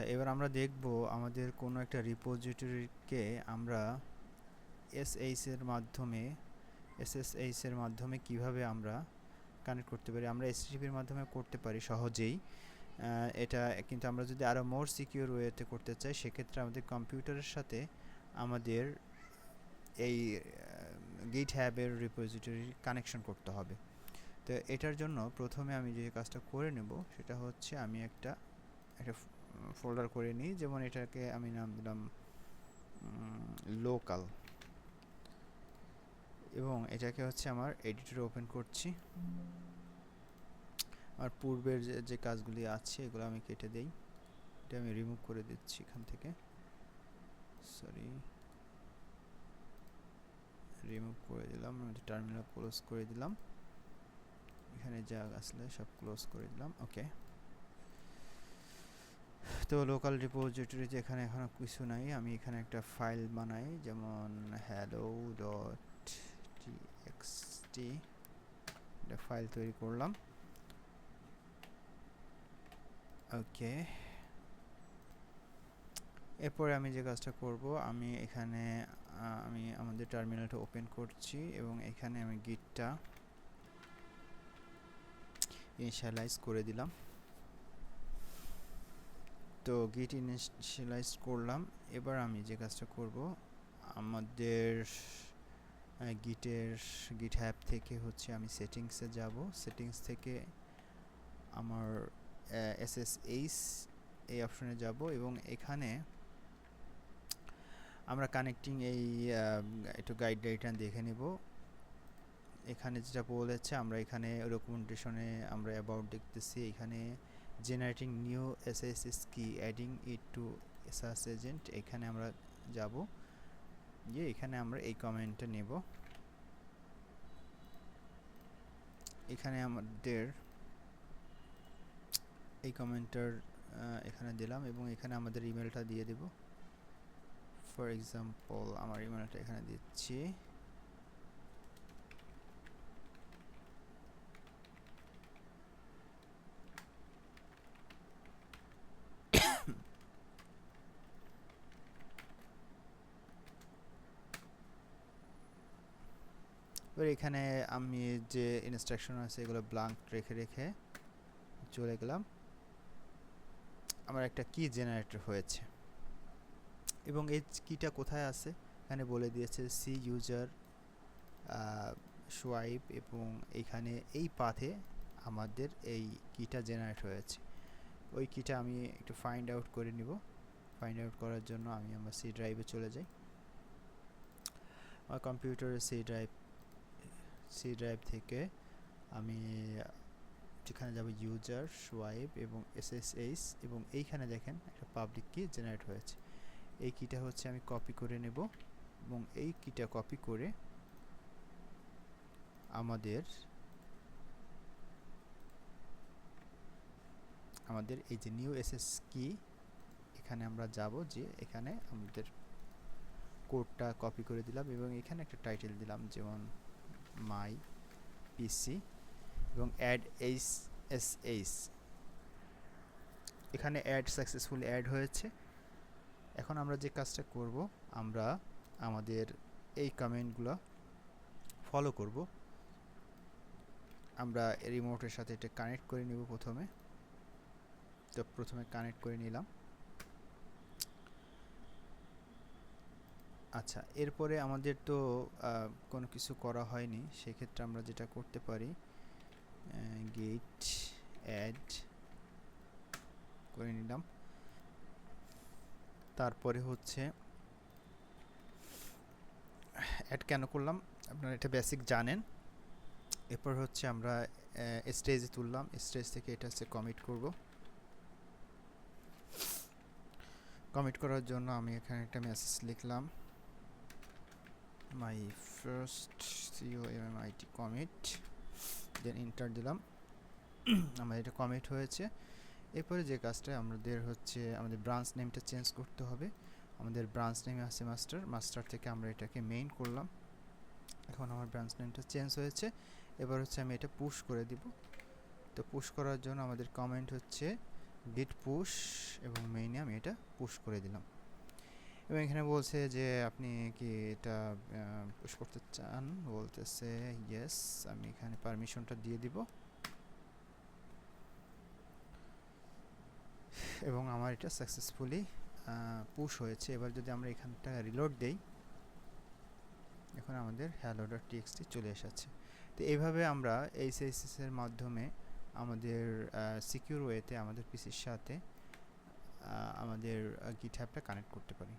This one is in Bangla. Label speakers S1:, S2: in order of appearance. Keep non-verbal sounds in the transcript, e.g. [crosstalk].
S1: আচ্ছা এবার আমরা দেখব আমাদের কোনো একটা রিপোজিটরিকে আমরা এসএইচ এর মাধ্যমে এসএসএইচ এর মাধ্যমে কীভাবে আমরা কানেক্ট করতে পারি? আমরা এসটিপির মাধ্যমে করতে পারি সহজেই। এটা কিন্তু আমরা যদি আরও মোর সিকিউর ওয়েতে করতে চাই, সেক্ষেত্রে আমাদের কম্পিউটারের সাথে আমাদের এই গিট হ্যাবের রিপোজিটরি কানেকশন করতে হবে। তো এটার জন্য প্রথমে আমি যে কাজটা করে নেব, সেটা হচ্ছে আমি একটা একটা ফোল্ডার করে নিই। যেমন এটাকে আমি নাম দিলাম লোকাল এবং এটাকে হচ্ছে আমার এডিটরে ওপেন করছি। আর পূর্বের যে কাজগুলি আছে, এগুলো আমি কেটে দেই। এটা আমি রিমুভ করে দিচ্ছি এখান থেকে। সরি রিমুভ করে দিলাম। টার্মিনাল ক্লোজ করে দিলাম। এখানে যা আসলে সব ক্লোজ করে দিলাম। ওকে তো লোকাল রিপোজিটরিতে এখানে এখনও কিছু নাই। আমি এখানে একটা ফাইল বানাই, যেমন হ্যালো ডট টিএক্সটি একটা ফাইল তৈরি করলাম। ওকে। এরপরে আমি যে কাজটা করব, আমি এখানে আমি আমাদের টার্মিনালটা ওপেন করছি এবং এখানে আমি গিটটা ইনিশিয়ালাইজ করে দিলাম। তো গিট ইনিশিয়ালাইজ করলাম। এবার আমি যে কাজটা করব, আমাদের গিটের গিট হ্যাপ থেকে হচ্ছে আমি সেটিংসে যাব। সেটিংস থেকে আমার এসএসএইচ এই অপশনে যাব এবং এখানে আমরা কানেক্টিং এই একটু গাইড ডাইটান দেখে নেব। এখানে যেটা বলেছে, আমরা এখানে ডকুমেন্টেশনে আমরা অ্যাবাউট দেখতেছি। এখানে জেনারেটিং নিউ এসএসএস কি adding it to search agent এখানে আমরা যাব। গিয়ে এখানে আমরা এই কমেন্টটা নেব। এখানে আমাদের এই কমেন্টার এখানে দিলাম এবং এখানে আমাদের ইমেলটা দিয়ে দেব। ফর এক্সাম্পল আমার ইমেলটা এখানে দিচ্ছি। এবার এখানে আমি যে ইনস্ট্রাকশন আছে, এগুলো ব্লাঙ্ক রেখে রেখে চলে গেলাম। আমার একটা কি জেনারেটর হয়েছে। এবং এই কিটা কোথায় আছে? এখানে বলে দিয়েছে সি ইউজার সোয়াইপ এবং এখানে এই পাথে আমাদের এই কিটা জেনারেট হয়েছে। ওই কিটা আমি একটু ফাইন্ড আউট করে নিব। ফাইন্ড আউট করার জন্য আমি আমার সি ড্রাইভে চলে যাই। আমার কম্পিউটারের সি ড্রাইভ সি ড্রাইভ থেকে আমি যেখানে যাব ইউজার সোয়াইপ এবং এসএসএইচ এবং এইখানে দেখেন একটা পাবলিক কি জেনারেট হয়েছে। এই কিটা হচ্ছে আমি কপি করে নেব এবং এই কিটা কপি করে আমাদের আমাদের এই যে নিউ এসএস কি এখানে আমরা যাব যে এখানে আমাদের কোডটা কপি করে দিলাম এবং এখানে একটা টাইটেল দিলাম যেমন মাই পিসি এবং অ্যাড এইচ এস এইচ এখানে অ্যাড সাকসেসফুল অ্যাড হয়েছে। এখন আমরা যে কাজটা করব, আমরা আমাদের এই কমেন্টগুলো ফলো করব। আমরা রিমোটের সাথে এটা কানেক্ট করে নিব প্রথমে। তো প্রথমে কানেক্ট করে নিলাম। আচ্ছা এরপরে আমাদের তো কোনো কিছু করা হয়নি। সেক্ষেত্রে আমরা যেটা করতে পারি গেট অ্যাড করে নিলাম। তারপরে হচ্ছে অ্যাড কেন করলাম? আপনারা এটা বেসিক জানেন। এরপর হচ্ছে আমরা স্টেজে তুললাম। স্টেজ থেকে এটা হচ্ছে কমিট করব। কমিট করার জন্য আমি এখানে একটা মেসেজ লিখলাম। CO M IT commit then enter দিলাম। [clears throat] আমাদের এটা কমিট হয়েছে। এরপরে যে কাজটা আমাদের হচ্ছে, আমাদের ব্রাঞ্চ নেমটা চেঞ্জ করতে হবে। আমাদের ব্রাঞ্চ নেম আছে মাস্টার মাস্টার থেকে আমরা এটাকে মেইন করলাম। এখন আমার ব্রাঞ্চ নেমটা চেঞ্জ হয়েছে। এবার হচ্ছে আমি এটা পুশ করে দিব। তো পুশ করার জন্য আমাদের কমেন্ট হচ্ছে গিট পুশ এবং মেইনে আমি এটা পুশ করে দিলাম। এবং এখানে বলছে যে, আপনি কি এটা পুশ করতে চান? বলতেছে ইয়েস আমি এখানে পারমিশনটা দিয়ে দিব। এবং আমার এটা সাকসেসফুলি পুশ হয়েছে। এবার যদি আমরা এখানটা রিলোড দেই, এখন আমাদের হ্যালো ডট টিএক্সটি চলে এসেছে। তো এইভাবে আমরা এইচএসএস এর মাধ্যমে আমাদের সিকিউর ওয়েতে আমাদের পিসির সাথে আমাদের গিটহ্যাবটা কানেক্ট করতে পারি।